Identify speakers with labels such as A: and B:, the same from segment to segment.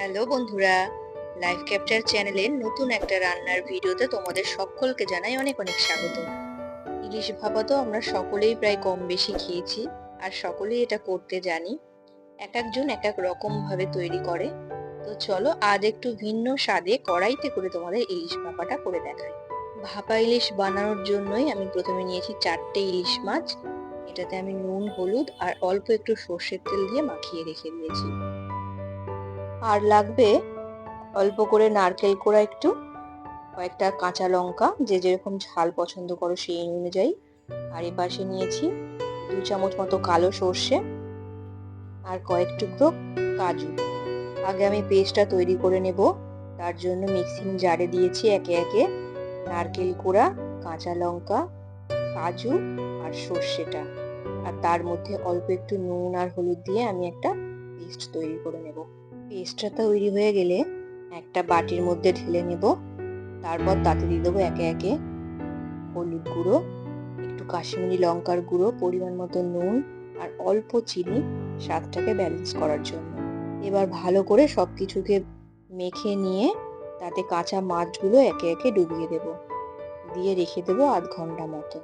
A: Hello বন্ধুরা life capture চ্যানেলের নতুন একটা রান্নার ভিডিওতে তোমাদের সকলকে জানাই অনেক অনেক স্বাগত। ইলিশ ভাপা তো আমরা সকলেই প্রায় কম বেশি খেয়েছি আর সকলেই এটা করতে জানি। এক একজন এক এক রকম ভাবে তৈরি করে। তো চলো আজ একটু ভিন্ন স্বাদে কড়াইতে করে তোমাদের ইলিশ ভাপাটা করে দেখাই। ভাপা ইলিশ বানানোর জন্যই আমি প্রথমে নিয়েছি চারটে ইলিশ মাছ। এটাতে আমি নুন, হলুদ আর অল্প একটু সর্ষের তেল দিয়ে মাখিয়ে রেখে দিয়েছি। আর লাগবে অল্প করে নারকেল কোড়া একটু, কয়েকটা কাঁচা লঙ্কা, যে যেরকম ঝাল পছন্দ করো সেই অনুযায়ী। আর এ পাশে নিয়েছি দু চামচ মতো কালো সর্ষে আর কয়েক টুকরো কাজু। আগে আমি পেস্টটা তৈরি করে নেব, তার জন্য মিক্সিং জারে দিয়েছি একে একে নারকেল কোড়া, কাঁচা লঙ্কা, কাজু আর সর্ষেটা। আর তার মধ্যে অল্প একটু নুন আর হলুদ দিয়ে আমি একটা পেস্ট তৈরি করে নেব। পেস্টটা তৈরি হয়ে গেলে একটা বাটির মধ্যে ঢেলে নেব। তারপর তাতে দিয়ে দেবো একে একে হলুদ গুঁড়ো, একটু কাশ্মীরি লঙ্কার গুঁড়ো, পরিমাণ মতো নুন আর অল্প চিনি স্বাদটাকে ব্যালেন্স করার জন্য। এবার ভালো করে সব কিছুকে মেখে নিয়ে তাতে কাঁচা মাছগুলো একে একে ডুবিয়ে দেব। দিয়ে রেখে দেবো আধ ঘণ্টা মতো।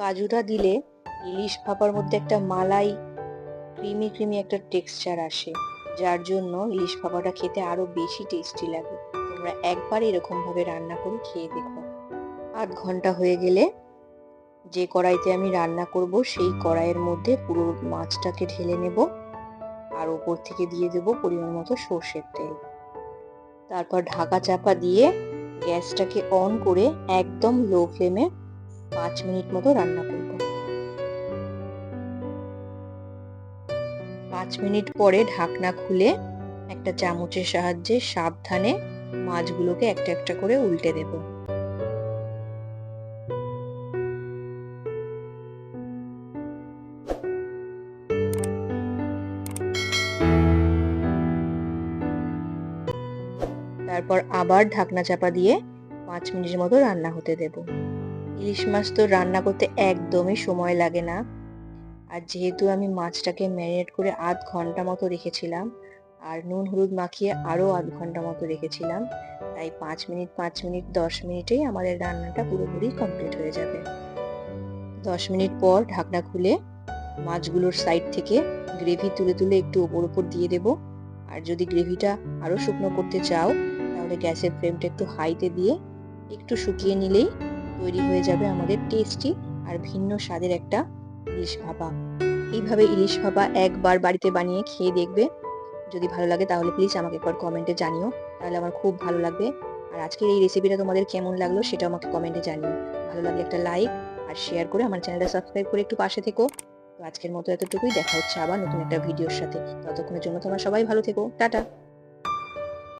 A: কাজুটা দিলে ইলিশ ভাপার মধ্যে একটা মালাই ক্রিমি ক্রিমি একটা টেক্সচার আসে, যার জন্য ইলিশ ভাপাটা খেতে আরও বেশি টেস্টি লাগে। তোমরা একবার এরকমভাবে রান্না করে খেয়ে দেখো। আধ ঘণ্টা হয়ে গেলে যে কড়াইতে আমি রান্না করব, সেই কড়াইয়ের মধ্যে পুরো মাছটাকে ঢেলে নেব। আর ওপর থেকে দিয়ে দেব পরিমাণ মতো সর্ষের তেল। তারপর ঢাকা চাপা দিয়ে গ্যাসটাকে অন করে একদম লো ফ্লেমে পাঁচ মিনিট মতো রান্না করব। পাঁচ মিনিট পরে ঢাকনা খুলে একটা চামচের সাহায্যে সাবধানে মাছগুলোকে একটা একটা করে উল্টে দেব। তারপর আবার ঢাকনা চাপা দিয়ে পাঁচ মিনিটের মতো রান্না হতে দেব। ইলিশ মাছ তো রান্না করতে একদমই সময় লাগে না। আর যেহেতু আমি মাছটাকে ম্যারিনেট করে আধ ঘণ্টা মতো রেখেছিলাম, আর নুন হলুদ মাখিয়ে আরও আধ ঘণ্টা মতো রেখেছিলাম, তাই পাঁচ মিনিট পাঁচ মিনিট, দশ মিনিটেই আমাদের রান্নাটা পুরোপুরি কমপ্লিট হয়ে যাবে। দশ মিনিট পর ঢাকনা খুলে মাছগুলোর সাইড থেকে গ্রেভি তুলে তুলে একটু ওপর ওপর দিয়ে দেব। আর যদি গ্রেভিটা আরও শুকনো করতে চাও, তাহলে গ্যাসের ফ্লেমটা একটু হাইতে দিয়ে একটু শুকিয়ে নিলেই তৈরি হয়ে যাবে আমাদের টেস্টি আর ভিন্ন স্বাদের একটা ইলিশ ভাপা। এইভাবে ইলিশ ভাপা একবার বাড়িতে বানিয়ে খেয়ে দেখবে। যদি ভালো লাগে তাহলে প্লিজ আমাকে একবার কমেন্টে জানিও। তাহলে আমার খুব ভালো লাগবে। আর আজকের এই রেসিপিটা তোমাদের কেমন লাগল সেটা আমাকে কমেন্টে জানিও। ভালো লাগলে একটা লাইক আর শেয়ার করে আমার চ্যানেলটা সাবস্ক্রাইব করে একটু পাশে থেকো। তো আজকের মতো এতটুকুই। দেখা হচ্ছে আবার নতুন একটা ভিডিওর সাথে। ততক্ষণের জন্য তোমরা সবাই ভালো থেকো। টাটা!